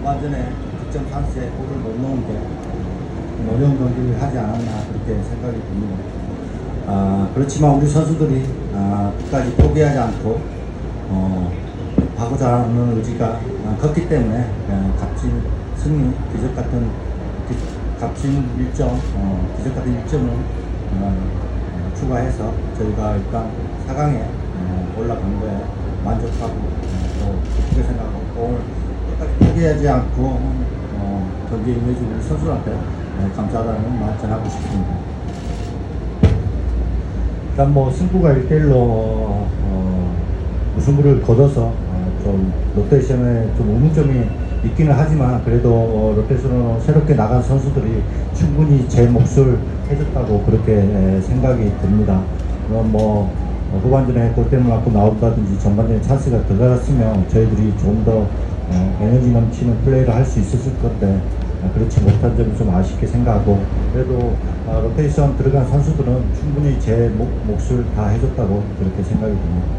후반전에 득점 찬스에 골을 못 넣은 게 어려운 경기를 하지 않았나 그렇게 생각이 듭니다. 아, 그렇지만 우리 선수들이 아, 끝까지 포기하지 않고 어, 하고자 하는 의지가 아, 컸기 때문에 어, 값진 승리, 기적 같은 기- 값진 일점, 어, 기적 같은 일점을 어, 어, 추가해서 저희가 일단 4강에 어, 올라간 거에 만족하고 어, 또 기쁘게 생각하고 또 오늘 끝까지 포기하지 않고 어, 경기에 임해준 우리 선수들한테 어, 감사하다는 말 전하고 싶습니다. 일단 뭐 승부가 1대1로 어, 무승부를 거둬서 어, 좀 롯데 시험에 좀 의문점이 있기는 하지만 그래도 어, 롯데에서는 새롭게 나간 선수들이 충분히 제 몫을 해줬다고 그렇게 에, 생각이 듭니다. 그럼 뭐 어, 후반전에 골대를 맞고 나온다든지 전반전에 찬스가 들어갔으면 저희들이 좀더 어, 에너지 넘치는 플레이를 할 수 있었을 건데 어, 그렇지 못한 점이 좀 아쉽게 생각하고 그래도 어, 로테이션 들어간 선수들은 충분히 제 몫, 몫을 다 해줬다고 그렇게 생각이 듭니다.